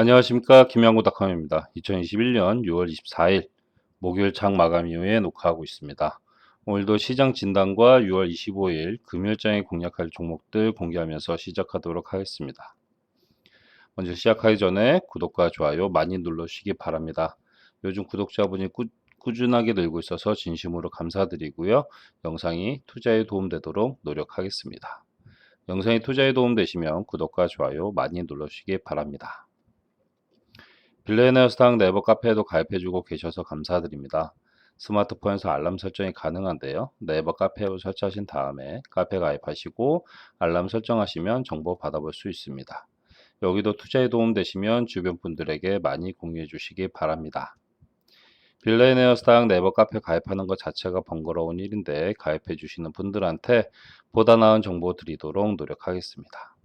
안녕하십니까 김양구 닷컴입니다. 2021년 6월 24일 목요일 장 마감 이후에 녹화하고 있습니다. 오늘도 시장 진단과 6월 25일 금요일장에 공략할 종목들 공개하면서 시작하도록 하겠습니다. 먼저 시작하기 전에 구독과 좋아요 많이 눌러주시기 바랍니다. 요즘 구독자분이 꾸, 꾸준하게 늘고 있어서 진심으로 감사드리고요. 영상이 투자에 도움되도록 노력하겠습니다. 영상이 투자에 도움되시면 구독과 좋아요 많이 눌러주시기 바랍니다. 빌레네어 스탁 네버 카페에도 가입해주고 계셔서 감사드립니다. 스마트폰에서 알람 설정이 가능한데요. 네이버 카페로 설치하신 다음에 카페 가입하시고 알람 설정하시면 정보 받아볼 수 있습니다. 여기도 투자에 도움 되시면 주변 분들에게 많이 공유해 주시기 바랍니다. 빌레네어 스탁 네이버 카페 가입하는 것 자체가 번거로운 일인데 가입해 주시는 분들한테 보다 나은 정보 드리도록 노력하겠습니다.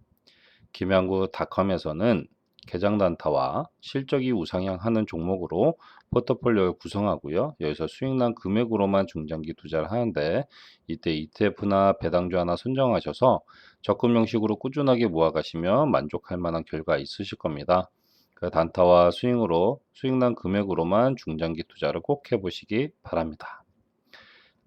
김양구닷컴에서는 개장 단타와 실적이 우상향하는 종목으로 포트폴리오를 구성하고요. 여기서 수익난 금액으로만 중장기 투자를 하는데 이때 ETF나 배당주 하나 선정하셔서 적금 형식으로 꾸준하게 모아가시면 만족할 만한 결과 있으실 겁니다. 그 단타와 수익으로 수익난 금액으로만 중장기 투자를 꼭 해보시기 바랍니다.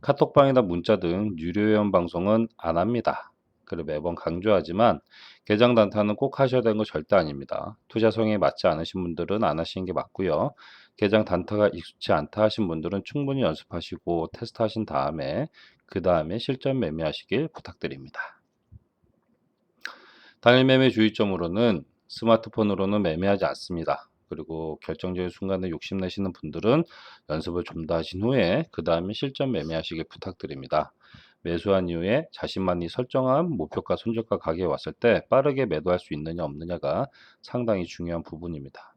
카톡방이나 문자 등 유료 회원 방송은 안 합니다. 그를 매번 강조하지만 개장 단타는 꼭 하셔야 되는 거 절대 아닙니다. 투자 성에 맞지 않으신 분들은 안 하시는 게 맞고요. 개장 단타가 익숙치 않다 하신 분들은 충분히 연습하시고 테스트하신 다음에 그 다음에 실전 매매하시길 부탁드립니다. 당일 매매 주의점으로는 스마트폰으로는 매매하지 않습니다. 그리고 결정적인 순간에 욕심내시는 분들은 연습을 좀 더 하신 후에 그 다음에 실전 매매하시길 부탁드립니다. 매수한 이후에 자신만이 설정한 목표가 손절가 가격에 왔을 때 빠르게 매도할 수 있느냐 없느냐가 상당히 중요한 부분입니다.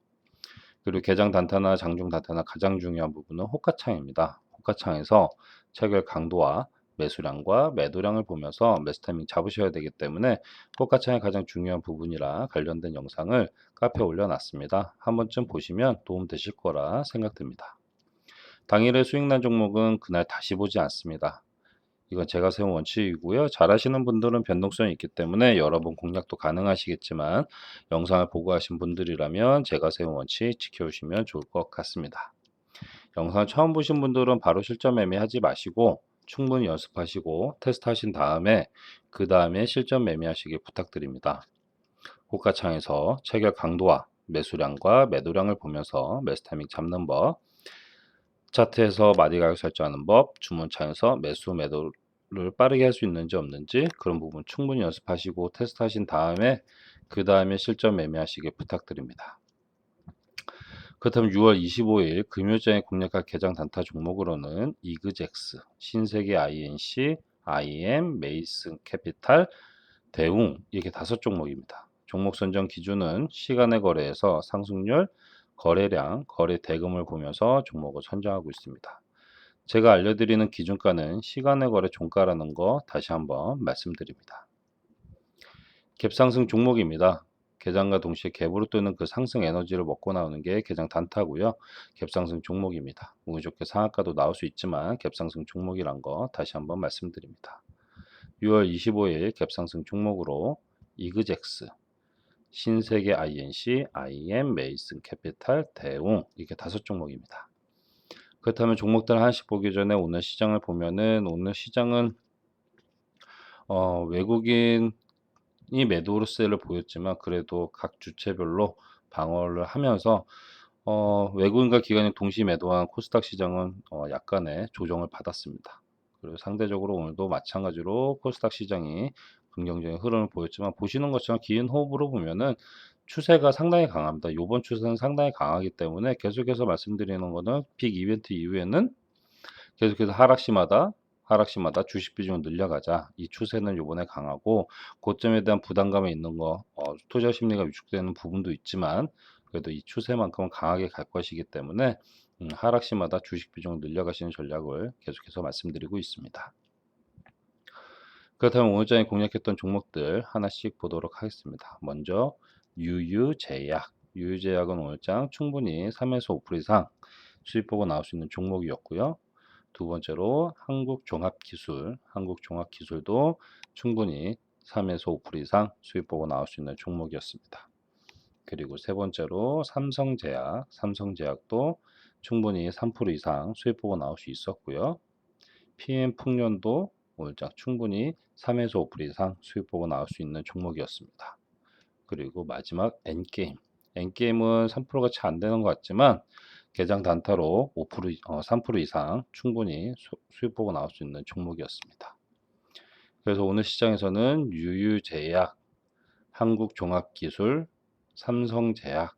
그리고 개장 단타나 장중 단타나 가장 중요한 부분은 호가창입니다. 호가창에서 체결 강도와 매수량과 매도량을 보면서 매수 타이밍 잡으셔야 되기 때문에 호가창이 가장 중요한 부분이라 관련된 영상을 카페에 올려놨습니다. 한 번쯤 보시면 도움 되실 거라 생각됩니다. 당일의 수익난 종목은 그날 다시 보지 않습니다. 이건 제가 세운 원칙이고요. 잘 하시는 분들은 변동성이 있기 때문에 여러 번 공략도 가능하시겠지만 영상을 보고 하신 분들이라면 제가 세운 원칙 지켜주시면 좋을 것 같습니다. 영상 처음 보신 분들은 바로 실전 매매하지 마시고 충분히 연습하시고 테스트하신 다음에 그 다음에 실전 매매하시길 부탁드립니다. 고가창에서 체결 강도와 매수량과 매도량을 보면서 매수 타이밍 잡는 법, 차트에서 마디 가격 설정하는 법, 주문창에서 매수 매도를 빠르게 할 수 있는지 없는지 그런 부분 충분히 연습하시고 테스트하신 다음에 그 다음에 실전 매매하시길 부탁드립니다. 그렇다면 6월 25일 금요일장에 공략할 개장 단타 종목으로는 이그젝스, 신세계 INC, IM, 메이슨 캐피탈, 대웅 이렇게 다섯 종목입니다. 종목 선정 기준은 시간의 거래에서 상승률, 거래량, 거래 대금을 보면서 종목을 선정하고 있습니다. 제가 알려드리는 기준가는 시간의 거래 종가라는 거 다시 한번 말씀드립니다. 갭상승 종목입니다. 개장과 동시에 갭으로 뜨는 그 상승 에너지를 먹고 나오는 게 개장 단타고요. 갭상승 종목입니다. 운이 좋게 상한가도 나올 수 있지만 갭상승 종목이란 거 다시 한번 말씀드립니다. 6월 25일 갭상승 종목으로 이그젝스, 신세계 INC, IM, 메이슨 캐피탈, 대웅 이렇게 다섯 종목입니다. 그렇다면 종목들 하나씩 보기 전에 오늘 시장을 보면은 오늘 시장은 어, 외국인 이 매도세를 보였지만 그래도 각 주체별로 방어를 하면서 어, 외국인과 기관이 동시 매도한 코스닥 시장은 어, 약간의 조정을 받았습니다. 그리고 상대적으로 오늘도 마찬가지로 코스닥 시장이 긍정적인 흐름을 보였지만 보시는 것처럼 긴 호흡으로 보면은 추세가 상당히 강합니다. 요번 추세는 상당히 강하기 때문에 계속해서 말씀드리는 거는 빅 이벤트 이후에는 계속해서 하락시마다 하락시마다 주식 비중을 늘려가자. 이 추세는 요번에 강하고 고점에 대한 부담감이 있는 거 어, 투자 심리가 위축되는 부분도 있지만 그래도 이 추세만큼은 강하게 갈 것이기 때문에 음, 하락시마다 주식 비중을 늘려가시는 전략을 계속해서 말씀드리고 있습니다. 그렇다면 오늘장에 공략했던 종목들 하나씩 보도록 하겠습니다. 먼저 유유제약. 유유제약은 오늘장 충분히 3에서 5% 이상 수익 보고 나올 수 있는 종목이었고요. 두 번째로 한국 종합 기술. 한국 종합 기술도 충분히 3에서 5% 이상 수익 보고 나올 수 있는 종목이었습니다. 그리고 세 번째로 삼성제약, 삼성제약도 충분히 3% 이상 수익 보고 나올 수 있었고요. PM 풍년도 오늘장 충분히 3에서 5% 이상 수익 보고 나올 수 있는 종목이었습니다. 그리고 마지막 N게임. N게임은 3%가 채 안 되는 것 같지만 개장 단타로 5% 이- 어, 3% 이상 충분히 수, 수익 보고 나올 수 있는 종목이었습니다. 그래서 오늘 시장에서는 유유제약, 한국종합기술, 삼성제약,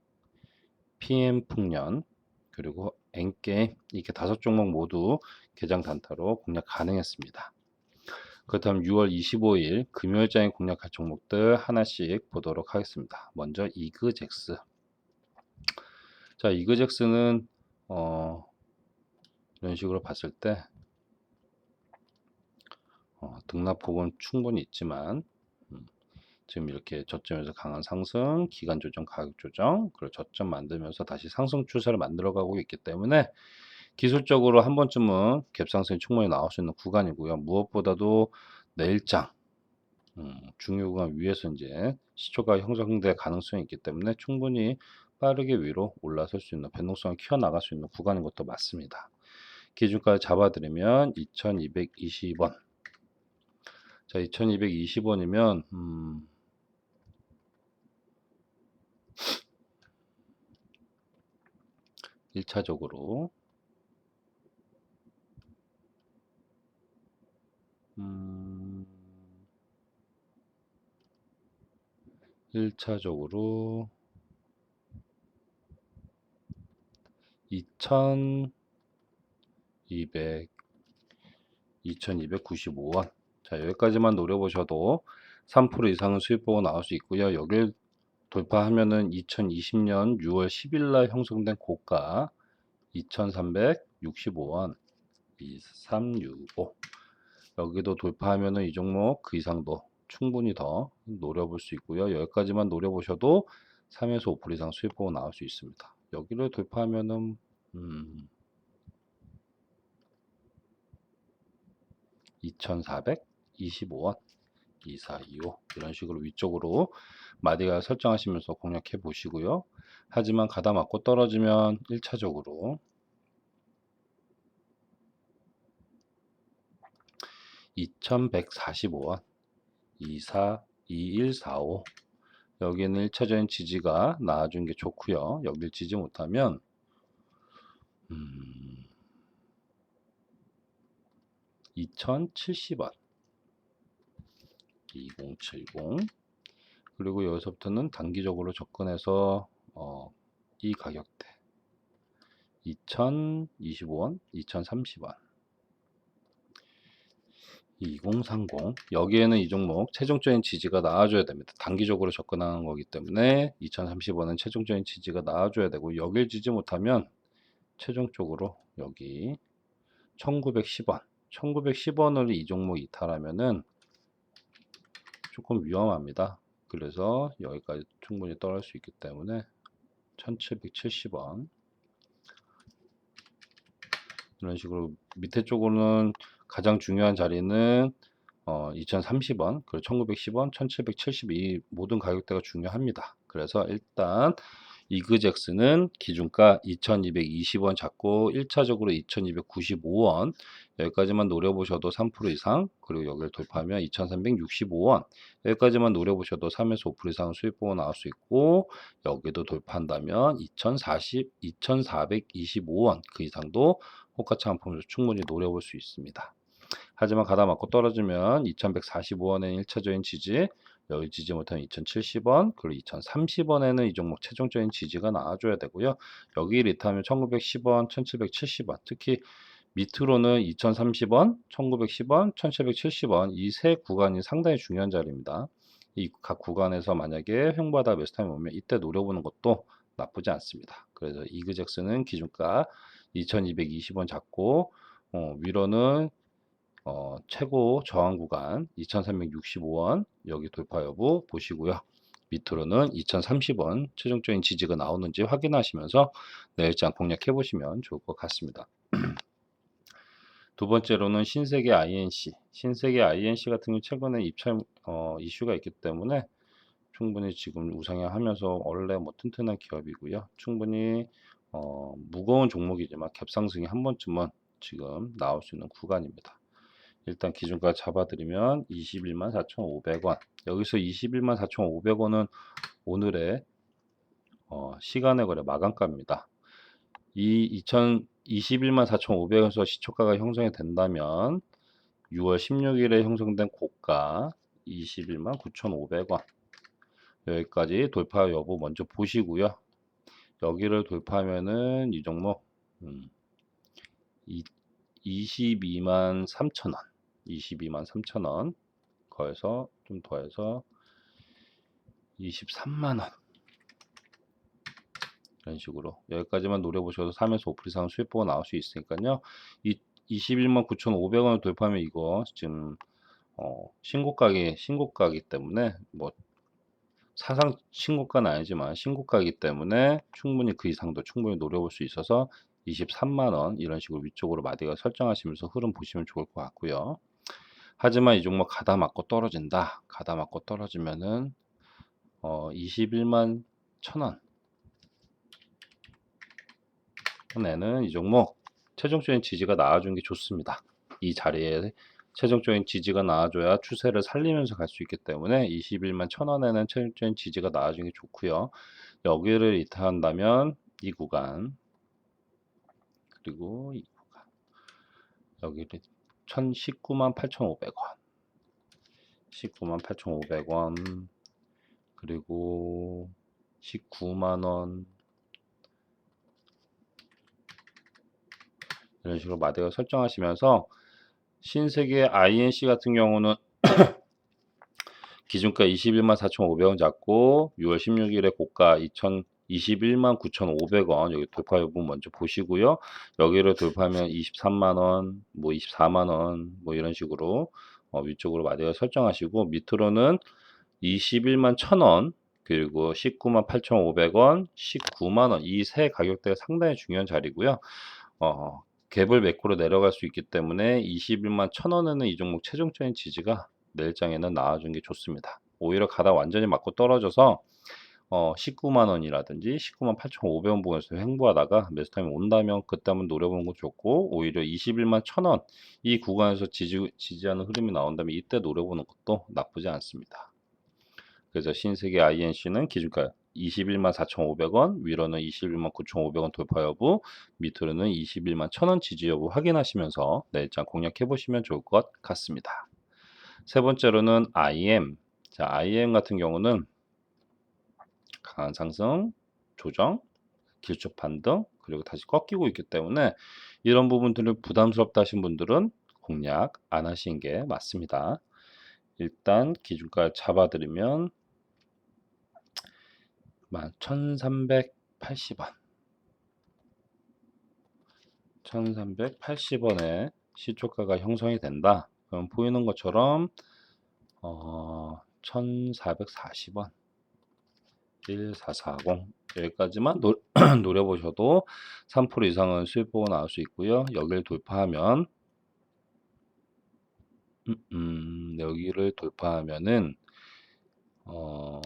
PM풍년, 그리고 N게임 이렇게 다섯 종목 모두 개장 단타로 공략 가능했습니다. 그렇다면 6월 25일 금요일장에 공략할 종목들 하나씩 보도록 하겠습니다. 먼저 이그젝스. 자, 이그젝스는 어, 이런 식으로 봤을 때 어, 등락폭은 충분히 있지만 음, 지금 이렇게 저점에서 강한 상승, 기간 조정, 가격 조정, 그리고 저점 만들면서 다시 상승 추세를 만들어가고 있기 때문에 기술적으로 한 번쯤은 갭상승이 충분히 나올 수 있는 구간이고요. 무엇보다도 내일장 음, 중요 구간 위에서 이제 시초가 형성될 가능성이 있기 때문에 충분히 빠르게 위로 올라설 수 있는 변동성을 키워나갈 수 있는 구간인 것도 맞습니다. 기준가를 잡아드리면 2220원. 자, 2220원이면 음, 일차적으로 음, 1차적으로 2200 2295원 자 여기까지만 노려보셔도 3% 이상은 수익 보고 나올 수 있고요 여길 돌파하면은 2020년 6월 10일 날 형성된 고가 2365원 2365 여기도 돌파하면은 이 종목 그 이상도 충분히 더 노려볼 수 있고요. 여기까지만 노려보셔도 3에서 5% 이상 수익 보고 나올 수 있습니다. 여기를 돌파하면은 음, 2425원 2425 이런 식으로 위쪽으로 마디가 설정하시면서 공략해 보시고요. 하지만 가다 맞고 떨어지면 1차적으로 2145원 24 2145 여기는 1차적인 지지가 나와준 게 좋고요. 여길 지지 못하면 음, 2070원. 2070 그리고 여기서부터는 단기적으로 접근해서 어, 이 가격대. 2025원 2030원 2030 여기에는 이 종목 최종적인 지지가 나와줘야 됩니다. 단기적으로 접근하는 거기 때문에 2030원은 최종적인 지지가 나와줘야 되고 여길 지지 못하면 최종적으로 여기 1910원 1910원을 이 종목 이탈하면은 조금 위험합니다. 그래서 여기까지 충분히 떨어질 수 있기 때문에 1770원 이런 식으로 밑에 쪽으로는 가장 중요한 자리는 어, 2030원, 그리고 1910원, 1772 모든 가격대가 중요합니다. 그래서 일단 이그젝스는 기준가 2220원 잡고 1차적으로 2295원 여기까지만 노려보셔도 3% 이상 그리고 여기를 돌파하면 2365원 여기까지만 노려보셔도 3에서 5% 이상 수익 보고 나올 수 있고 여기도 돌파한다면 2040, 2425원 그 이상도 호가차 한품에서 충분히 노려볼 수 있습니다. 하지만 가다 맞고 떨어지면 2145원의 1차적인 지지 여기 지지 못하면 2070원 그리고 2030원에는 이 종목 최종적인 지지가 나와줘야 되고요. 여기 리타하면 1910원, 1770원 특히 밑으로는 2030원, 1910원, 1770원 이 세 구간이 상당히 중요한 자리입니다. 이 각 구간에서 만약에 횡보하다 매수타임이 오면 이때 노려보는 것도 나쁘지 않습니다. 그래서 이그젝스는 기준가 2220원 잡고 어, 위로는 어, 최고 저항 구간 2365원 여기 돌파 여부 보시고요. 밑으로는 2030원 최종적인 지지가 나오는지 확인하시면서 내일장 공략해 보시면 좋을 것 같습니다. 두 번째로는 신세계 INC. 신세계 INC 같은 경우 최근에 입찰 어, 이슈가 있기 때문에 충분히 지금 우상향하면서 원래 뭐 튼튼한 기업이고요. 충분히 어, 무거운 종목이지만 갭상승이 한 번쯤은 지금 나올 수 있는 구간입니다. 일단 기준가 잡아드리면 21만 4,500원. 여기서 21만 4,500원은 오늘의 어, 시간의 거래 마감가입니다. 이 2021만 4,500원에서 시초가가 형성이 된다면 6월 16일에 형성된 고가 21만 9,500원 여기까지 돌파 여부 먼저 보시고요. 여기를 돌파하면은 이 종목 음, 이, 22만 3천원 22만 3천 원 거기서 좀 더해서 23만 원. 이런 식으로. 여기까지만 노려보셔도 3에서 5% 이상 수익 보고 나올 수 있으니까요. 이 21만 9,500원을 돌파하면 이거 지금 어, 신고가기 신고가기 때문에 뭐 사상 신고가는 아니지만 신고가이기 때문에 충분히 그 이상도 충분히 노려볼 수 있어서 23만원 이런 식으로 위쪽으로 마디가 설정하시면서 흐름 보시면 좋을 것 같고요. 하지만 이 종목 가다 맞고 떨어진다. 가다 맞고 떨어지면은 어 21만 1000원 에는 이 종목 최종적인 지지가 나와주는 게 좋습니다. 이 자리에 최종적인 지지가 나와줘야 추세를 살리면서 갈 수 있기 때문에 21만 1000원에는 최종적인 지지가 나와주는 게 좋고요. 여기를 이탈한다면 이 구간 그리고 이 구간 여기를 1019만 8,500원. 19만 8,500원. 그리고 19만 원. 이런 식으로 마디가 설정하시면서 신세계 INC 같은 경우는 기준가 21만 4,500원 잡고 6월 16일에 고가 2021만 9,500원 여기 돌파 여부 먼저 보시고요. 여기를 돌파하면 23만 원, 뭐 24만 원 뭐 이런 식으로 어, 위쪽으로 마디가 설정하시고 밑으로는 21만 1,000원 그리고 19만 8,500원, 19만 원 이 세 가격대가 상당히 중요한 자리고요. 어, 갭을 매크로 내려갈 수 있기 때문에 21만 1000원에는 이 종목 최종적인 지지가 내일장에는 나와준 게 좋습니다. 오히려 가다 완전히 맞고 떨어져서 어, 19만 원이라든지 19만 8,500원 부근에서 횡보하다가 매수 타임이 온다면 그때 한번 노려보는 거 좋고 오히려 21만 1000원 이 구간에서 지지, 지지하는 흐름이 나온다면 이때 노려보는 것도 나쁘지 않습니다. 그래서 신세계 INC는 기준가 21만 4,500원, 위로는 21만 9,500원 돌파 여부, 밑으로는 21만 1,000원 지지 여부 확인하시면서 내일장 공략해 보시면 좋을 것 같습니다. 세 번째로는 IM. 자, IM 같은 경우는 강한 상승, 조정, 길쭉 반등, 그리고 다시 꺾이고 있기 때문에 이런 부분들을 부담스럽다 하신 분들은 공략 안 하시는 게 맞습니다. 일단 기준가 잡아드리면 1380원. 1380원에 시초가가 형성이 된다. 그럼 보이는 것처럼 어, 1440원 1440 여기까지만 노, 노려보셔도 3% 이상은 수익 보고 나올 수 있고요. 여기를 돌파하면 음, 음, 여기를 돌파하면은 어,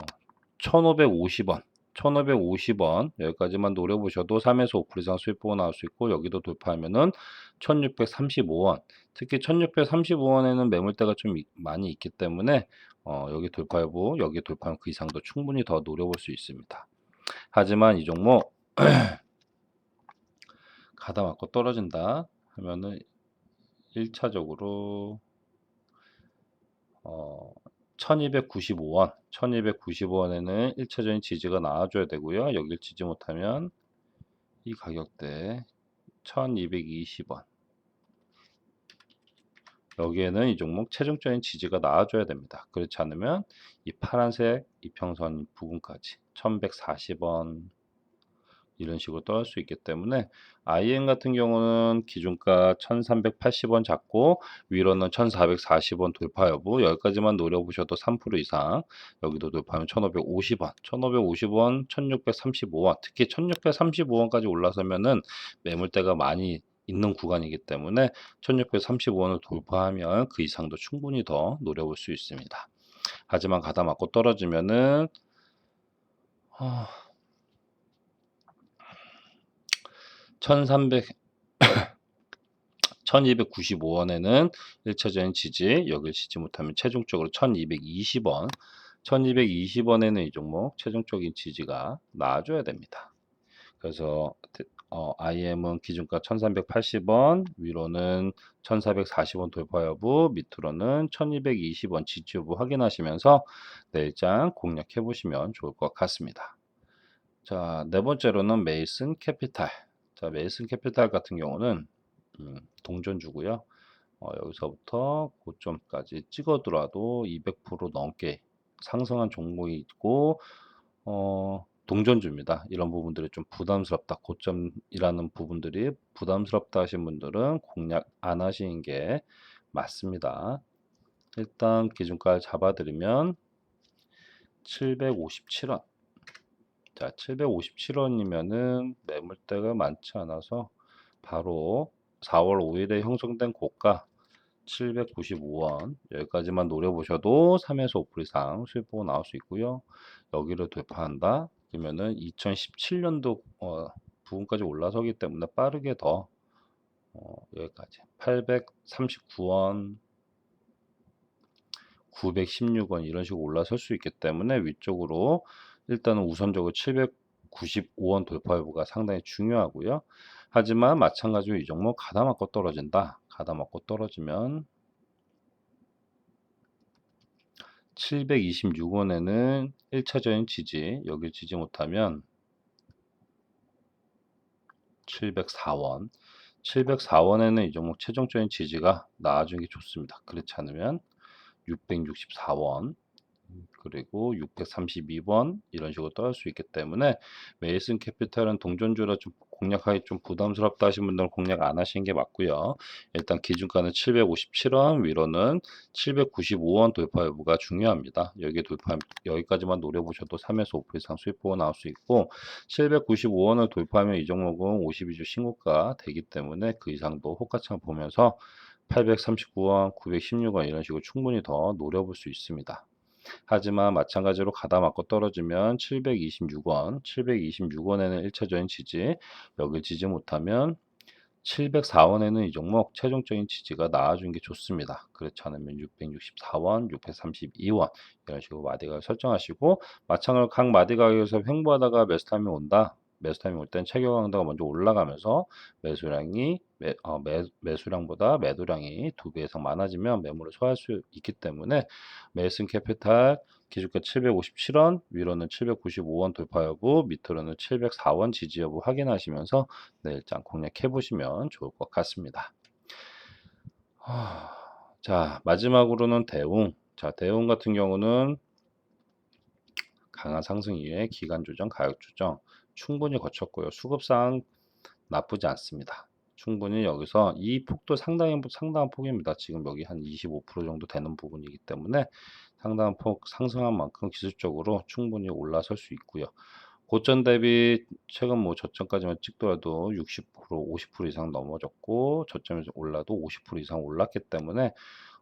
1550원 1550원 여기까지만 노려보셔도 3에서 5% 이상 수익 보고 나올 수 있고 여기도 돌파하면은 1635원. 특히 1635원에는 매물대가 좀 이- 많이 있기 때문에 어, 여기 돌파 여부 여기 돌파하면 그 이상도 충분히 더 노려볼 수 있습니다. 하지만 이 종목 가다 맞고 떨어진다 하면은 1차적으로 어, 1295원, 1295원에는 1차적인 지지가 나와줘야 되고요. 여길 지지 못하면 이 가격대 1220원. 여기에는 이 종목 최종적인 지지가 나와줘야 됩니다. 그렇지 않으면 이 파란색 이평선 부분까지 1140원 이런 식으로 떨어질 수 있기 때문에 IM 같은 경우는 기준가 1380원 잡고 위로는 1440원 돌파 여부 여기까지만 노려보셔도 3% 이상 여기도 돌파하면 1550원 1550원 1635원 특히 1635원까지 올라서면은 매물대가 많이 있는 구간이기 때문에 1635원을 돌파하면 그 이상도 충분히 더 노려볼 수 있습니다. 하지만 가다 맞고 떨어지면은 어, 1300 1295원에는 1차적인 지지, 여길 지지 못하면 최종적으로 1220원, 1220원에는 이 종목 최종적인 지지가 나와줘야 됩니다. 그래서 어, IM은 기준가 1380원, 위로는 1440원 돌파 여부, 밑으로는 1220원 지지 여부 확인하시면서 내일장 공략해 보시면 좋을 것 같습니다. 자, 네 번째로는 메이슨 캐피탈. 자, 메이슨 캐피탈 같은 경우는 음, 동전주고요. 어, 여기서부터 고점까지 찍어더라도 200% 넘게 상승한 종목이 있고 어, 동전주입니다. 이런 부분들이 좀 부담스럽다. 고점이라는 부분들이 부담스럽다 하신 분들은 공략 안 하시는 게 맞습니다. 일단 기준가를 잡아드리면 757원. 자, 757원이면은 매물대가 많지 않아서 바로 4월 5일에 형성된 고가 795원 여기까지만 노려보셔도 3에서 5% 이상 수익 보고 나올 수 있고요. 여기를 돌파한다 그러면은 2017년도 어, 부분까지 올라서기 때문에 빠르게 더 어, 여기까지 839원 916원 이런 식으로 올라설 수 있기 때문에 위쪽으로 일단은 우선적으로 795원 돌파 여부가 상당히 중요하고요. 하지만 마찬가지로 이 종목 가다 맞고 떨어진다. 가다 맞고 떨어지면 726원에는 1차적인 지지, 여기 지지 못하면 704원, 704원에는 이 종목 최종적인 지지가 나와주는 게 좋습니다. 그렇지 않으면 664원, 그리고 632번 이런 식으로 떠날 수 있기 때문에 메이슨 캐피탈은 동전주라 좀 공략하기 좀 부담스럽다 하신 분들은 공략 안 하시는 게 맞고요. 일단 기준가는 757원, 위로는 795원 돌파 여부가 중요합니다. 여기 돌파 여기까지만 노려보셔도 3에서 5% 이상 수익 보고 나올 수 있고 795원을 돌파하면 이 종목은 52주 신고가 되기 때문에 그 이상도 호가창 보면서 839원, 916원 이런 식으로 충분히 더 노려볼 수 있습니다. 하지만 마찬가지로 가다 맞고 떨어지면 726원, 726원에는 1차적인 지지, 여길 지지 못하면 704원에는 이 종목 최종적인 지지가 나와주는 게 좋습니다. 그렇지 않으면 664원, 632원 이런 식으로 마디가 설정하시고 마찬가지로 각 마디 가격에서 횡보하다가 매수타임이 온다. 매수타임이 올땐 체결 강도가 먼저 올라가면서 매수량이 매, 어, 매, 매수량보다 매도량이 두 배 이상 많아지면 매물을 소화할 수 있기 때문에 매슨 캐피탈 기준가 757원, 위로는 795원 돌파 여부, 밑으로는 704원 지지 여부 확인하시면서 내일장 공략해 보시면 좋을 것 같습니다. 자, 마지막으로는 대웅. 자, 대웅 같은 경우는 강한 상승 이후에 기간 조정, 가격 조정 충분히 거쳤고요. 수급상 나쁘지 않습니다. 충분히 여기서 이 폭도 상당히 상당한 폭입니다. 지금 여기 한 25% 정도 되는 부분이기 때문에 상당한 폭 상승한 만큼 기술적으로 충분히 올라설 수 있고요. 고점 대비 최근 뭐 저점까지만 찍더라도 60% 50% 이상 넘어졌고 저점에서 올라도 50% 이상 올랐기 때문에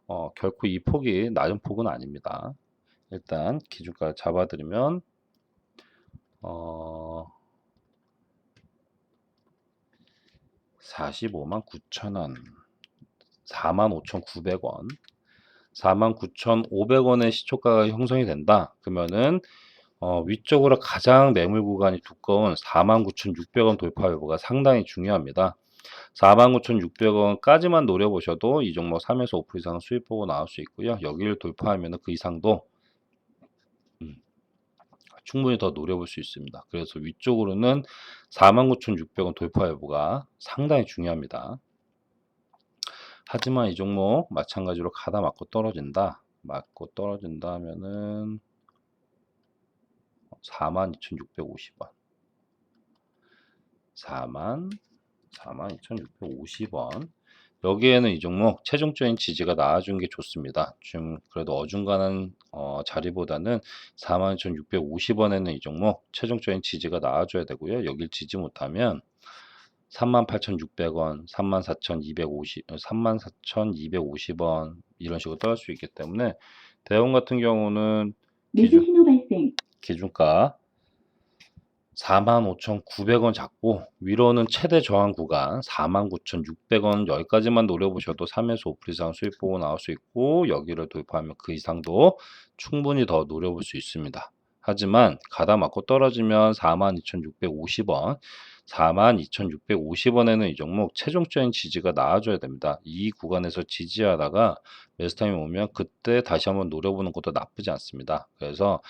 어, 결코 이 폭이 낮은 폭은 아닙니다. 일단 기준가 잡아드리면 어, 45만 9천 원 45,900원 49,500원의 시초가가 형성이 된다. 그러면은 어, 위쪽으로 가장 매물 구간이 두꺼운 49,600원 돌파 여부가 상당히 중요합니다. 49,600원까지만 노려보셔도 이 종목 3에서 5% 이상 수익 보고 나올 수 있고요. 여기를 돌파하면 그 이상도 음, 충분히 더 노려볼 수 있습니다. 그래서 위쪽으로는 49,600원 돌파 여부가 상당히 중요합니다. 하지만 이 종목 마찬가지로 가다 맞고 떨어진다. 맞고 떨어진다 하면은 42,650원. 4만 42,650원. 여기에는 이 종목 최종적인 지지가 나와준 게 좋습니다. 좀 그래도 어중간한 어, 자리보다는 41,650원에는 이 종목 최종적인 지지가 나와줘야 되고요. 여길 지지 못하면 38,600원, 34,250, 34,250원 이런 식으로 떨어질 수 있기 때문에 대형 같은 경우는 기준. 기준가 45,900원 잡고 위로는 최대 저항 구간 49,600원 여기까지만 노려보셔도 3에서 5% 이상 수익 보고 나올 수 있고 여기를 돌파하면 그 이상도 충분히 더 노려볼 수 있습니다. 하지만 가다 맞고 떨어지면 42,650원 42,650원에는 이 종목 최종적인 지지가 나와줘야 됩니다. 이 구간에서 지지하다가 매수 타임이 오면 그때 다시 한번 노려보는 것도 나쁘지 않습니다. 그래서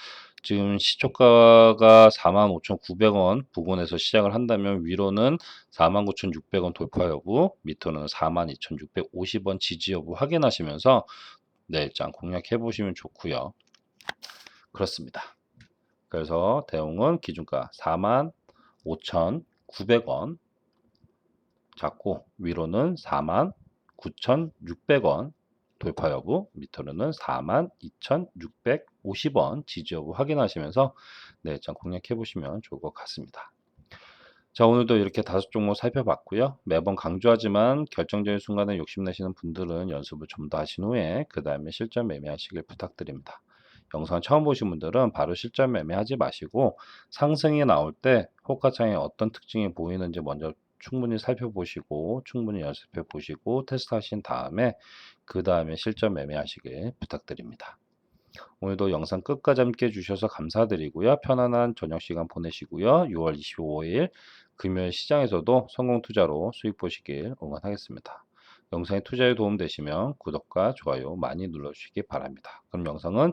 지금 시초가가 45,900원 부근에서 시작을 한다면 위로는 49,600원 돌파 여부, 밑으로는 42,650원 지지 여부 확인하시면서 내일장 공략해 보시면 좋고요. 그렇습니다. 그래서 대웅은 기준가 45,900원 잡고 위로는 49,600원 돌파 여부, 밑으로는 42,650원 지지 여부 확인하시면서 내일장 공략해 보시면 좋을 것 같습니다. 자, 오늘도 이렇게 다섯 종목 살펴봤고요. 매번 강조하지만 결정적인 순간에 욕심내시는 분들은 연습을 좀 더 하신 후에 그 다음에 실전 매매하시길 부탁드립니다. 영상 처음 보신 분들은 바로 실전 매매하지 마시고 상승이 나올 때 호가창에 어떤 특징이 보이는지 먼저 충분히 살펴보시고 충분히 연습해 보시고 테스트 하신 다음에 그 다음에 실전 매매하시길 부탁드립니다. 오늘도 영상 끝까지 함께 해주셔서 감사드리고요. 편안한 저녁 시간 보내시고요. 6월 25일 금요일 시장에서도 성공 투자로 수익 보시길 응원하겠습니다. 영상이 투자에 도움되시면 구독과 좋아요 많이 눌러주시기 바랍니다. 그럼 영상은